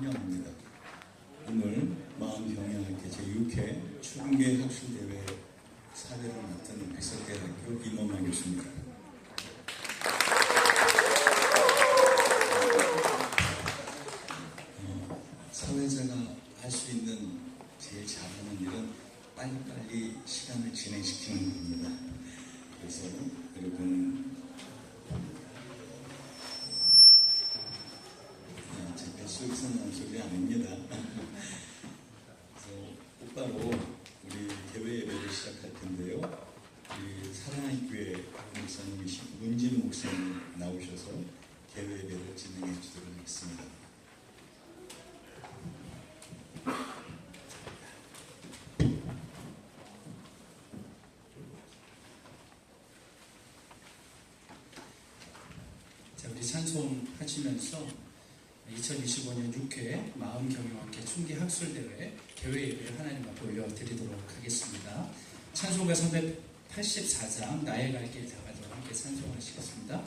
환영합니다. 오늘 마음평양학교 제6회 추궁계 학술대회 사회를 맡은 백석대학교 임원만 교수입니다. 어, 사회자가 할 수 있는 제일 잘하는 일은 빨리빨리 시간을 진행시키는 겁니다. 그래서 여러분 아, 제 뱃속에서 나온 소리 아닙니다. 그래서 곧바로 우리 대회 예배를 시작할 텐데요. 우리 사랑의 교회 목사님이신 문진 목사님 나오셔서 대회 예배를 진행해 주도록 하겠습니다. 자, 우리 찬송 하시면서 2025년 6회 마음경영학회 충기 학술대회 대회 예배를 하나님 앞에 올려드리도록 하겠습니다. 찬송가 384장 나의 갈 길 다가도록 함께 찬송하시겠습니다.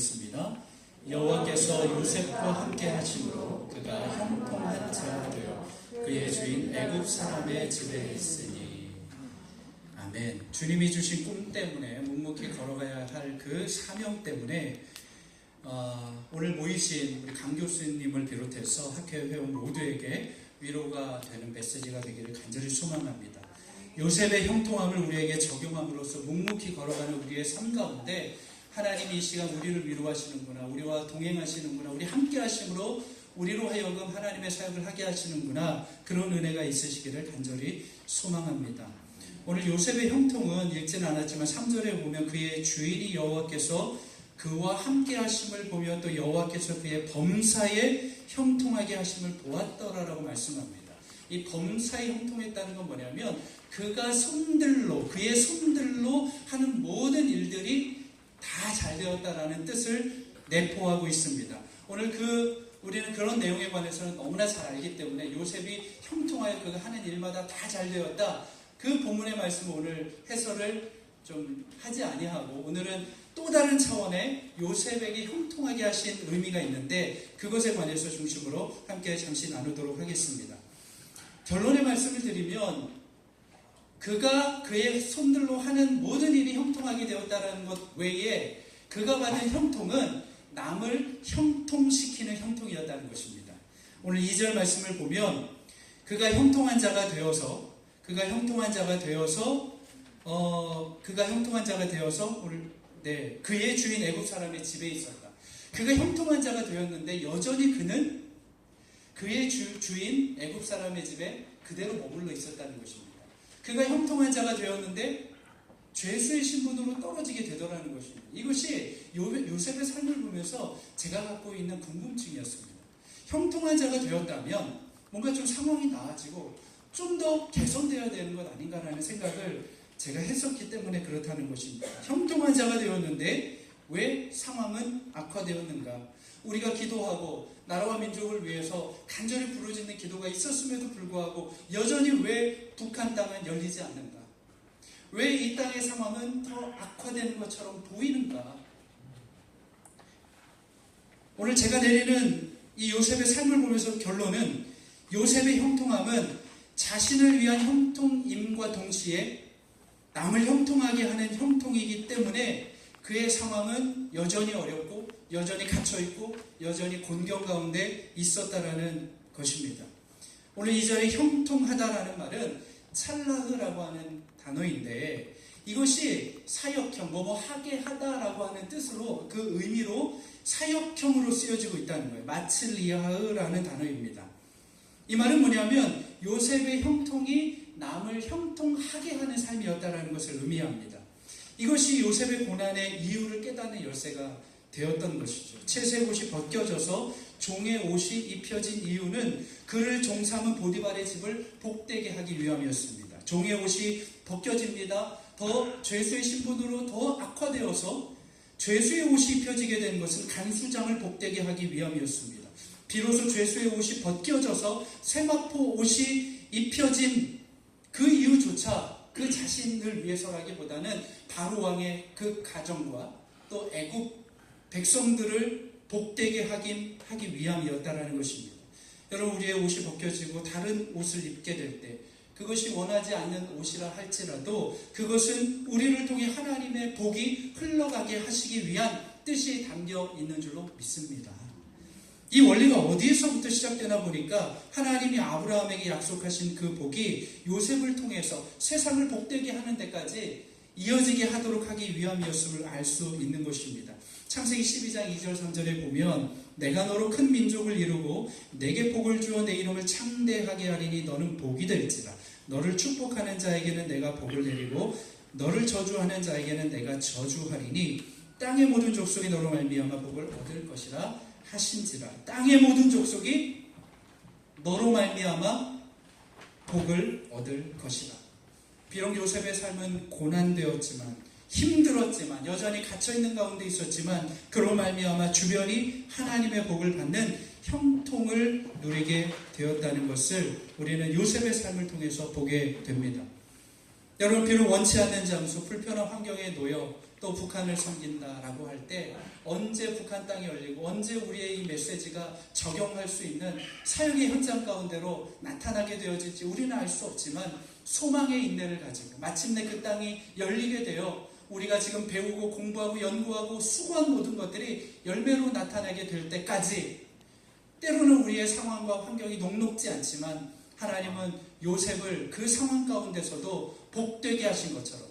하겠습니다. 여호와께서 요셉과 함께 하심으로 그가 형통한 자가 되어 그의 주인 애굽 사람의 집에 있으니 아멘. 주님이 주신 꿈 때문에 묵묵히 걸어가야 할 그 사명 때문에 어, 오늘 모이신 우리 강 교수님을 비롯해서 학회 회원 모두에게 위로가 되는 메시지가 되기를 간절히 소망합니다. 요셉의 형통함을 우리에게 적용함으로써 묵묵히 걸어가는 우리의 삶 가운데 하나님이 이 시간 우리를 위로하시는구나, 우리와 동행하시는구나, 우리 함께 하심으로 우리로 하여금 하나님의 사역을 하게 하시는구나, 그런 은혜가 있으시기를 간절히 소망합니다. 오늘 요셉의 형통은 읽지는 않았지만 3절에 보면 그의 주인이 여호와께서 그와 함께 하심을 보며 또 여호와께서 그의 범사에 형통하게 하심을 보았더라라고 말씀합니다. 이 범사에 형통했다는 건 뭐냐면 그가 손들로 그의 손들로 하는 모든 일들이 다 잘 되었다라는 뜻을 내포하고 있습니다. 오늘 그 우리는 그런 내용에 관해서는 너무나 잘 알기 때문에 요셉이 형통하여 그가 하는 일마다 다 잘 되었다. 그 본문의 말씀을 오늘 해설을 좀 하지 아니하고 오늘은 또 다른 차원의 요셉에게 형통하게 하신 의미가 있는데 그것에 관해서 중심으로 함께 잠시 나누도록 하겠습니다. 결론의 말씀을 드리면 그가 그의 손들로 하는 모든 일이 형통하게 되었다는 것 외에 그가 받은 형통은 남을 형통시키는 형통이었다는 것입니다. 오늘 2절 말씀을 보면 그가 형통한 자가 되어서 그가 형통한 자가 되어서 어 그가 형통한 자가 되어서 오늘 네 그의 주인 애굽 사람의 집에 있었다. 그가 형통한 자가 되었는데 여전히 그는 그의 주, 주인 애굽 사람의 집에 그대로 머물러 있었다는 것입니다. 그가 형통한 자가 되었는데 죄수의 신분으로 떨어지게 되더라는 것입니다. 이것이 요, 요셉의 삶을 보면서 제가 갖고 있는 궁금증이었습니다. 형통한 자가 되었다면 뭔가 좀 상황이 나아지고 좀 더 개선되어야 되는 것 아닌가라는 생각을 제가 했었기 때문에 그렇다는 것입니다. 형통한 자가 되었는데 왜 상황은 악화되었는가? 우리가 기도하고 나라와 민족을 위해서 간절히 부르짖는 기도가 있었음에도 불구하고 여전히 왜 북한 땅은 열리지 않는가? 왜 이 땅의 상황은 더 악화되는 것처럼 보이는가? 오늘 제가 내리는 이 요셉의 삶을 보면서 결론은 요셉의 형통함은 자신을 위한 형통임과 동시에 남을 형통하게 하는 형통이기 때문에 그의 상황은 여전히 어렵고 여전히 갇혀있고 여전히 곤경 가운데 있었다라는 것입니다. 오늘 이 자리에 형통하다라는 말은 찰라흐라고 하는 단어인데 이것이 사역형, 뭐뭐 하게 하다라고 하는 뜻으로 그 의미로 사역형으로 쓰여지고 있다는 거예요. 마칠리아흐라는 단어입니다. 이 말은 뭐냐면 요셉의 형통이 남을 형통하게 하는 삶이었다라는 것을 의미합니다. 이것이 요셉의 고난의 이유를 깨닫는 열쇠가 되었던 것이죠. 채색 옷이 벗겨져서 종의 옷이 입혀진 이유는 그를 종삼은 보디발의 집을 복되게 하기 위함이었습니다. 종의 옷이 벗겨집니다. 더 죄수의 신분으로 더 악화되어서 죄수의 옷이 입혀지게 된 것은 간수장을 복되게 하기 위함이었습니다. 비로소 죄수의 옷이 벗겨져서 세마포 옷이 입혀진 그 이유조차 그 자신을 위해서라기보다는 바로 왕의 그 가정과 또 애굽 백성들을 복되게 하기, 하기 위함이었다라는 것입니다. 여러분 우리의 옷이 벗겨지고 다른 옷을 입게 될 때 그것이 원하지 않는 옷이라 할지라도 그것은 우리를 통해 하나님의 복이 흘러가게 하시기 위한 뜻이 담겨 있는 줄로 믿습니다. 이 원리가 어디에서부터 시작되나 보니까 하나님이 아브라함에게 약속하신 그 복이 요셉을 통해서 세상을 복되게 하는 데까지 이어지게 하도록 하기 위함이었음을 알 수 있는 것입니다. 창세기 12장 2절 3절에 보면 내가 너로 큰 민족을 이루고 내게 복을 주어 내 이름을 창대하게 하리니 너는 복이 될지라. 너를 축복하는 자에게는 내가 복을 내리고 너를 저주하는 자에게는 내가 저주하리니 땅의 모든 족속이 너로 말미암아 복을 얻을 것이라 하신지라. 땅의 모든 족속이 너로 말미암아 복을 얻을 것이라. 비록 요셉의 삶은 고난되었지만 힘들었지만 여전히 갇혀 있는 가운데 있었지만 그로 말미암아 주변이 하나님의 복을 받는 형통을 누리게 되었다는 것을 우리는 요셉의 삶을 통해서 보게 됩니다. 여러분 비록 원치 않는 장소, 불편한 환경에 놓여 또 북한을 섬긴다라고 할 때 언제 북한 땅이 열리고 언제 우리의 이 메시지가 적용할 수 있는 사역의 현장 가운데로 나타나게 되어질지 우리는 알 수 없지만 소망의 인내를 가지고 마침내 그 땅이 열리게 되어 우리가 지금 배우고 공부하고 연구하고 수고한 모든 것들이 열매로 나타나게 될 때까지 때로는 우리의 상황과 환경이 녹록지 않지만 하나님은 요셉을 그 상황 가운데서도 복되게 하신 것처럼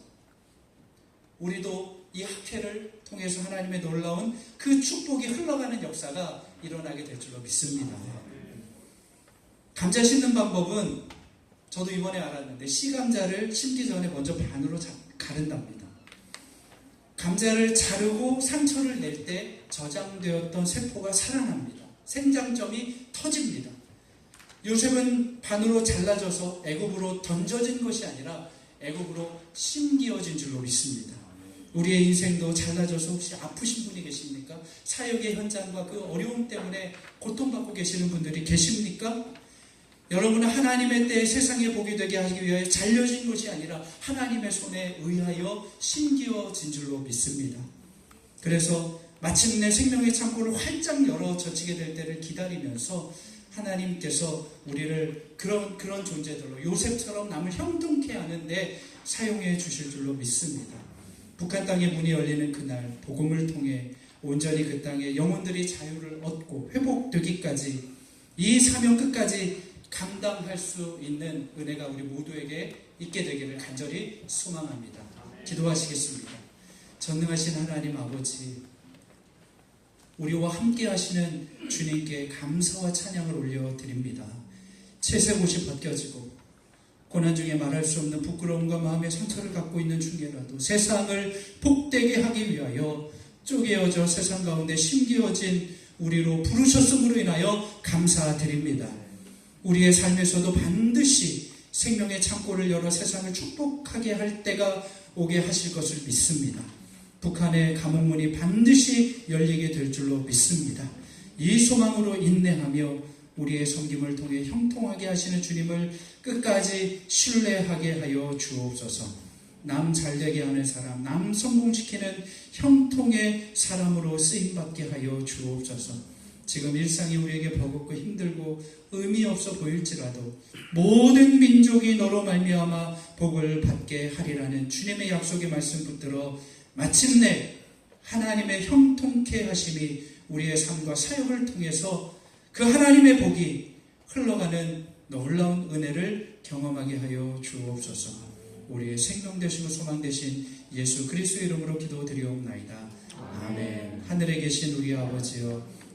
우리도 이 학회를 통해서 하나님의 놀라운 그 축복이 흘러가는 역사가 일어나게 될 줄로 믿습니다. 감자 심는 방법은 저도 이번에 알았는데 씨감자를 심기 전에 먼저 반으로 가른답니다. 감자를 자르고 상처를 낼 때 저장되었던 세포가 살아납니다. 생장점이 터집니다. 요셉은 반으로 잘라져서 애굽으로 던져진 것이 아니라 애굽으로 심기어진 줄로 믿습니다. 우리의 인생도 잘라져서 혹시 아프신 분이 계십니까? 사역의 현장과 그 어려움 때문에 고통받고 계시는 분들이 계십니까? 여러분은 하나님의 때에 세상에 보게 되게 하기 위하여 잘려진 것이 아니라 하나님의 손에 의하여 심기어진 줄로 믿습니다. 그래서 마침내 생명의 창고를 활짝 열어 젖히게 될 때를 기다리면서 하나님께서 우리를 그런 그런 존재들로 요셉처럼 남을 형통케 하는데 사용해 주실 줄로 믿습니다. 북한 땅의 문이 열리는 그날 복음을 통해 온전히 그 땅에 영혼들이 자유를 얻고 회복되기까지 이 사명 끝까지 감당할 수 있는 은혜가 우리 모두에게 있게 되기를 간절히 소망합니다. 기도하시겠습니다. 전능하신 하나님 아버지, 우리와 함께 하시는 주님께 감사와 찬양을 올려드립니다. 채색옷이 벗겨지고 고난 중에 말할 수 없는 부끄러움과 마음의 상처를 갖고 있는 중에라도 세상을 복되게 하기 위하여 쪼개어져 세상 가운데 심기어진 우리로 부르셨음으로 인하여 감사드립니다. 우리의 삶에서도 반드시 생명의 창고를 열어 세상을 축복하게 할 때가 오게 하실 것을 믿습니다. 북한의 감옥문이 반드시 열리게 될 줄로 믿습니다. 이 소망으로 인내하며 우리의 섬김을 통해 형통하게 하시는 주님을 끝까지 신뢰하게 하여 주옵소서. 남 잘되게 하는 사람, 남 성공시키는 형통의 사람으로 쓰임받게 하여 주옵소서. 지금 일상이 우리에게 버겁고 힘들고 의미 없어 보일지라도 모든 민족이 너로 말미암아 복을 받게 하리라는 주님의 약속의 말씀 붙들어 마침내 하나님의 형통케 하심이 우리의 삶과 사역을 통해서 그 하나님의 복이 흘러가는 놀라운 은혜를 경험하게 하여 주옵소서. 우리의 생명 되시고 소망 되신 예수 그리스도의 이름으로 기도드리옵나이다. 아멘. 하늘에 계신 우리 아버지여